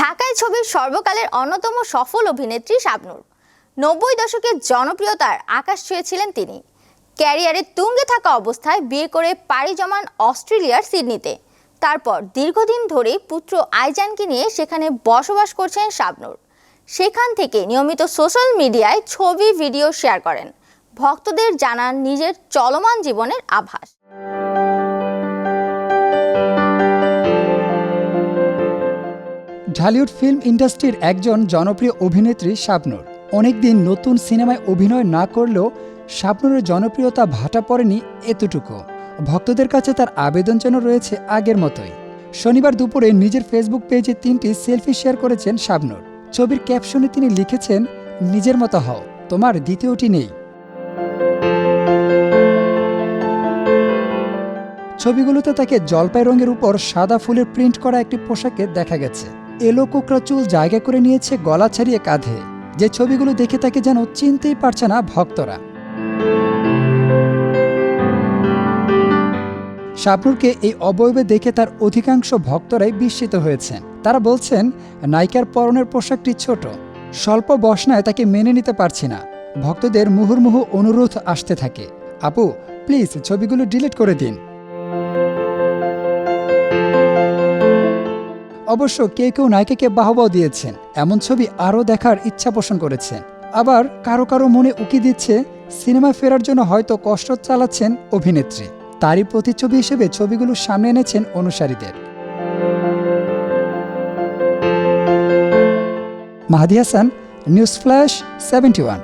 ঢাকায় ছবির সর্বকালের অন্যতম সফল অভিনেত্রী শাবনূর। নব্বই দশকের জনপ্রিয়তার আকাশ ছুঁয়েছিলেন তিনি। ক্যারিয়ারে তুঙ্গে থাকা অবস্থায় বিয়ে করে পাড়ি জমান অস্ট্রেলিয়ার সিডনিতে। তারপর দীর্ঘদিন ধরে পুত্র আইজানকে নিয়ে সেখানে বসবাস করছেন শাবনূর। সেখান থেকে নিয়মিত সোশ্যাল মিডিয়ায় ছবি, ভিডিও শেয়ার করেন। ভক্তদের জানান নিজের চলমান জীবনের আভাস। ঢালিউড ফিল্ম ইন্ডাস্ট্রির একজন জনপ্রিয় অভিনেত্রী শাবনূর। অনেকদিন নতুন সিনেমায় অভিনয় না করলেও শাবনূরের জনপ্রিয়তা ভাটা পড়েনি এতটুকু। ভক্তদের কাছে তার আবেদন যেন রয়েছে আগের মতোই। শনিবার দুপুরে নিজের ফেসবুক পেজে তিনটি সেলফি শেয়ার করেছেন শাবনূর। ছবির ক্যাপশনে তিনি লিখেছেন, নিজের মতো হও, তোমার দ্বিতীয়টি নেই। ছবিগুলোতে তাকে জলপাই রঙের উপর সাদা ফুলের প্রিন্ট করা একটি পোশাকে দেখা গেছে। এলো কোকড়া চুল জায়গা করে নিয়েছে গলা ছাড়িয়ে কাঁধে। যে ছবিগুলো দেখে তাকে যেন চিনতেই পারছে না ভক্তরা। শাবনুরকে এই অবয়বে দেখে তার অধিকাংশ ভক্তরাই বিস্মিত হয়েছেন। তারা বলছেন, নায়িকার পরনের পোশাকটি ছোট। স্বল্প বসনায় তাকে মেনে নিতে পারছি না। ভক্তদের মুহুর্মুহু অনুরোধ আসতে থাকে। আপু, প্লিজ ছবিগুলো ডিলিট করে দিন। অবশ্য কেউ কেউ নায়িকাকে বাহবাও দিয়েছেন। এমন ছবি আরও দেখার ইচ্ছা পোষণ করেছেন। আবার কারও কারও মনে উকি দিচ্ছে, সিনেমা ফেরার জন্য হয়তো কষ্ট চালাচ্ছেন অভিনেত্রী। তারই প্রতিচ্ছবি হিসেবে ছবিগুলো সামনে এনেছেন অনুসারীদের। Mahadi Hasan, news flash seventy one.